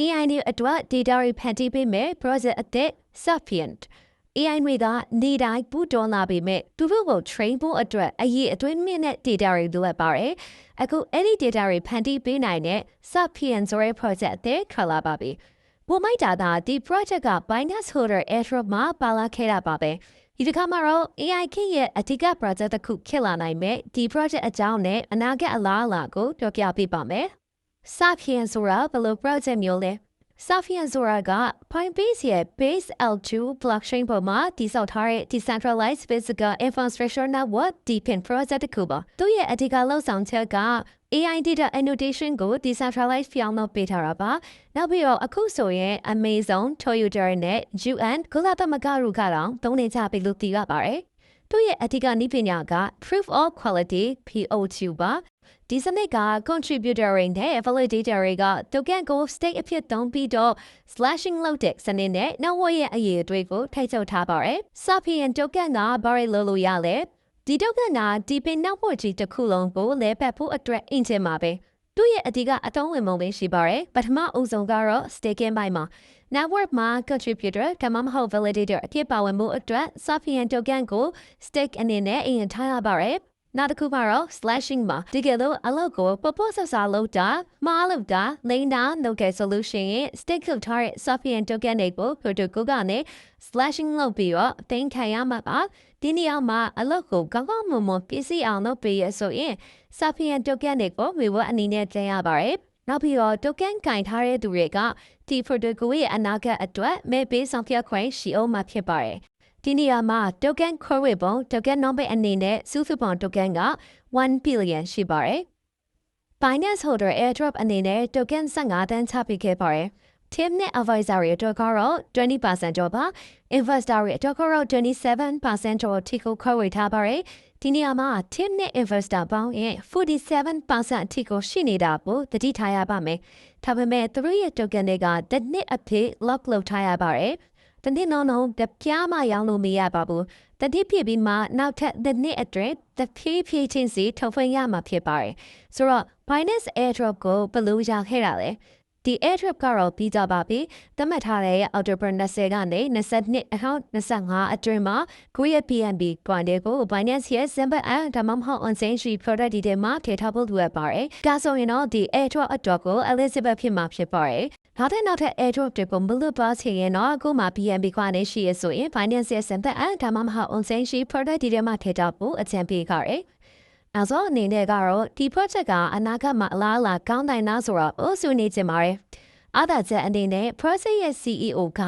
AI တွေအတွက် data တွေဖန်တီးပေးမယ် project အသစ် Sapient AI တွေကနေတိုင်းပူတွန်းလာပေမဲ့သူတို့ကို train ဖို့အတွက်အရေးအတွင်းမြင့်တဲ့ data တွေလိုအပ်ပါတယ်။အခုအဲ့ဒီ data တွေဖန်တီးပေးနိုင်တဲ့ Sapient ဆိုတဲ့ project အသစ်ထွက်လာပါပြီ။ပုံမိုက်တာသာဒီ project က Binance Holder Airdrop မှာပါလာခဲ့တာပါပဲ။ဒီတစ်ခါမှာတော့ AI ခင်းရဲ့အဓိက project တစ်ခုဖြစ်လာနိုင်မဲ့ဒီ project အကြောင်းနဲ့အနာဂတ်အလားအလာကိုပြောပြပေးပါမယ်။ Sapient ဆိုတာဘယ်လို project မျိုးလဲ Sapient ဆိုတာက Coinbase ရဲ့ Base L2 blockchain ပေါ်မှာတည်ဆောက်ထားတဲ့ decentralized physical infrastructure network DePIN project တစ်ခုပါ။သူ့ရဲ့အဓိကလှုပ်ဆောင်ချက်က AI data annotation ကို decentralized ပြောင်းလို့ပေးထားတာပါ။နောက်ပြီးတော့အခုဆိုရင် Amazon, Toyota နဲ့ UN ကုလသမဂ္ဂတို့ကတော့သုံးနေကြပြီလို့သိရပါတယ်။ သူ့ရဲ့အဓိကနည်းပညာက proof of quality PO2 ပါဒီစနစ်က contributor တွေနဲ့ validator တွေက token ကို stake အဖြစ်သုံးပြီးတော့ slashing လုပ်တဲ့စနစ်နဲ့နောက်ဝရဲ့အရေးအသွေးကိုထိချုပ်ထားပါတယ်။ Sapient token ကဘာတွေလုပ်လို့ရလဲဒီ token ကဒီပင်နောက်ဝကြီးတစ်ခုလုံးကိုလဲပတ်ဖို့အတွက်အင်ဂျင်မှာပဲ သူ့ရဲ့အဓိကအသုံးဝင်မှုပဲရှိပါတယ်ပထမအဦးဆုံးကတော့ staking ပိုင်းမှာ network မှာ contributor ကမှမဟုတ် validator အဖြစ်ပါဝင်မှုအတွက် Sapient token ကို stake အနေနဲ့အရင်ထားရပါတယ် နောက်တစ်ခုမှာတော့ slashing မှာတကယ်လို့အလောက်ကိုပပဆဆာလောက်တာမားလောက်တာလိမ့်တာလုပ်ခဲ့ solution ရဲ့ stake ထုတ်ထားတဲ့ Sapient token တွေကို protocol ကနေ slashing လုပ်ပြီးတော့အသိမ်းခံရမှာပါဒီနေရာမှာအလောက်ကိုကောင်းကောင်းမွန်မွန်ပြည့်စည်အောင်လုပ်ပေးရဆိုရင် Sapient token တွေကိုဝေဝအနေနဲ့တင်ရပါတယ်နောက်ပြီးတော့ token ကင်ထားတဲ့သူတွေကဒီ protocol ရဲ့အနာဂတ်အတွက်မဲပေးဆောင်ဖြတ်ခွင့်ရှိအောင်မှာဖြစ်ပါတယ် ဒီနေရာမှာ token core ပုံ token number အနေနဲ့စုစုပေါင်း token က1 billion ရှိပါတယ်။ Binance Holder Airdrop အနေနဲ့ token 15တန်းချပေးခဲ့ပါတယ်။ Team နဲ့ advisor တွေအတွက်ကတော့20%ကျော်ပါ။ investor တွေအတွက်ကတော့27%ကျော်ထိကိုခွဲဝေထားပါတယ်။ဒီနေရာမှာ team နဲ့ investor ပေါင်းရင်47%အထိကိုရှိနေတာကိုတတိထားရပါမယ်။ဒါပေမဲ့သူတို့ရဲ့ token တွေကတစ်နှစ်အဖြစ် lock လုပ်ထားရပါတယ်။ တနေ့လုံးလုံးတပြားမှရောင်းလို့မရပါဘူးတတိဖြစ်ပြီးမှနောက်ထပ်တစ်နှစ်အတွင်းတဖြည်းဖြည်းချင်းစီထုတ်ဖွင့်ရမှာဖြစ်ပါတယ်ဆိုတော့ Binance Airdrop ကိုဘယ်လိုရခဲ့တာလဲဒီ airdrop ကတော့ပြီးကြပါပြီ။သတ်မှတ်ထားတဲ့ October 20ကနေ22အဟောင်း25အတွင်းမှာကိုယ့်ရဲ့ PNB ကွန်တဲ့ကို Binance ရဲ့ Simple and ဒါမှမဟုတ် on-chain product ဒီထဲမှာထည့်ထားဖို့လိုအပ်ပါတယ်။ဒါဆိုရင်တော့ဒီ airdrop အတွက်ကို Elizabeth ဖြစ်မှာဖြစ်ပါတယ်။ နောက်ထပ်နောက်ထပ် airdrop တွေကိုမလွတ်ပါချင်ရင်တော့အခုမှ PNB ကွန်တဲ့ရှိရဆိုရင် Binance ရဲ့ Simple and ဒါမှမဟုတ် on-chain product ဒီထဲမှာထည့်ထားဖို့အကြံပေးကြတယ်။အဲဆိုအနေနဲ့ကတော့ဒီ project ကအနာဂတ်မှာအလားအလာကောင်းနိုင်လားဆိုတော့အိုးဆွေးနေကြပါရယ်။အားသာချက်အနေနဲ့ project ရဲ့ CEO က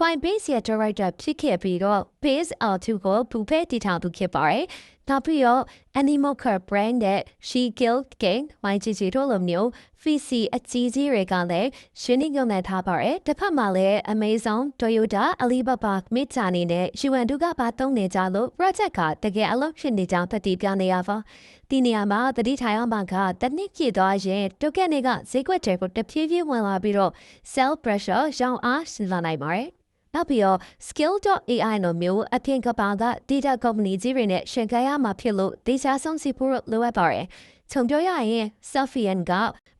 Coinbase ရဲ့ director ဖြစ်ခဲ့ပြီးတော့ Base L2 ကိုပူဖဲတည်ထောင်သူဖြစ်ပါတယ်။နောက်ပြီးတော့ Animal Care brand နဲ့ She Killed King YGG တို့လိုမျိုး VC အကြီးကြီးတွေကလည်းရှင်းနေကြနေထားပါတယ်။တစ်ဖက်မှာလည်း Amazon, Toyota, Alibaba, Midjourney နဲ့ UN တို့ကပါသုံးနေကြလို့ project ကတကယ်အလုပ်ဖြစ်နေကြောင်းသက်တည်ပြနေရပါ။ဒီနေရာမှာတတိထိုင်အောင်မှာကတနစ်ပြည့်သွားရင် token တွေကဈေးကွက်တွေကိုတဖြည်းဖြည်းဝင်လာပြီးတော့ sell pressure ရောင်းအားရှင်လာနိုင်ပါတယ်။ နောက်ပြီးတော့ skill.ai လိုမျိုးအပြင်ကပါက data company ကြီးတွေနဲ့ရှင်ခံရမှာဖြစ်လို့ data ဆုံးစီဖို့လိုအပ်ပါတယ်။ခြုံပြောရရင် Sophian က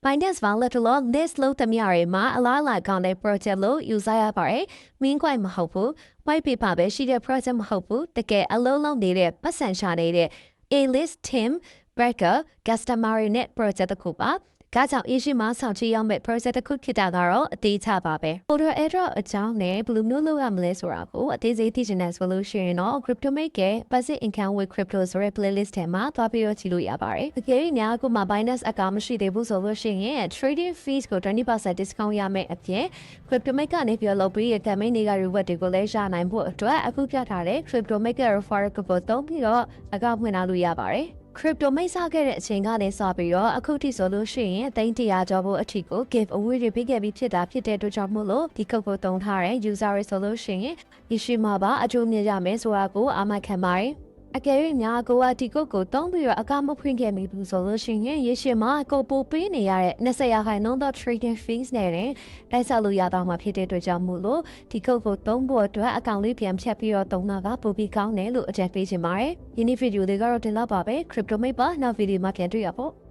Binance Wallet လို့ list လို့တမရတွေမှာအလားအလာကောင်းတဲ့ project လို့ယူဆရပါတယ်။ main quite မဟုတ်ဘူး။ white paper ပဲရှိတဲ့ project မဟုတ်ဘူး။တကယ်အလုံးလုံးနေတဲ့ပတ်စံရှာနေတဲ့ A-list team breaker customer နဲ့ project တစ်ခုပါ။ ဒါကြောင့် issue မှာဆောင်ချရောက်မဲ့ project တစ်ခုဖြစ်တာကတော့အသေးချပါပဲ။ Folder airdrop အကြောင်းနဲ့ဘယ်လိုမျိုးလုပ်ရမလဲဆိုတာကိုအသေးစိတ်သိချင်တဲ့ဆိုလို့ရှိရင်တော့ crypto make ရဲ့ passive income with crypto ဆိုတဲ့ playlist ထဲမှာသွားပြီးတော့ကြည့်လို့ရပါတယ်။တကယ်လို့များအခုမှ Binance account မရှိသေးဘူးဆိုလို့ရှိရင် trading fees ကို20% discount ရမယ့်အပြင် crypto make ကနေပြီးတော့လုပ်ပြီးရ campaign တွေက reward တွေကိုလည်းရနိုင်ဖို့အတွက်အခုပြထားတဲ့ crypto make referral code ကိုသုံးပြီးတော့ account ဖွင့်ထားလို့ရပါတယ်။ crypto မိတ်ဆခဲ့တဲ့အချိန်ကနေစပြီးတော့အခုထိဆိုလို့ရှိရင်သိန်း100ကျော်ဖို့အထိကို give away တွေပေးခဲ့ပြီးဖြစ်တာဖြစ်တဲ့အတွက်ကြောင့်မို့လို့ဒီကုတ်ကိုတုံထားတဲ့ user တွေဆိုလို့ရှိရင် issue မှာပါအကျိုးမြင်ရမယ်ဆိုတာကိုအာမခံပါတယ် အကယ်၍များကိုကဒီကုတ်ကိုတုံးပြီးတော့အကမဖွင့်ခဲ့မိဘူးဆိုလို့ရှိရင်ရေရှည်မှာကိုပိုပေးနေရတဲ့20ရာခိုင်နှုန်းသော trading fees နဲ့တိုက်ဆက်လို့ရတော့မှာဖြစ်တဲ့အတွက်ကြောင့်မို့လို့ဒီကုတ်ကိုတုံးဖို့အတွက်အကောင့်လေးပြန်ဖြတ်ပြီးတော့တုံးတာကပိုပြီးကောင်းတယ်လို့အကြံပေးချင်ပါတယ်။ယနေ့ဗီဒီယိုလေးကတော့တင်တော့ပါပဲ crypto mate ပါနောက်ဗီဒီယိုမှာပြန်တွေ့ရဖို့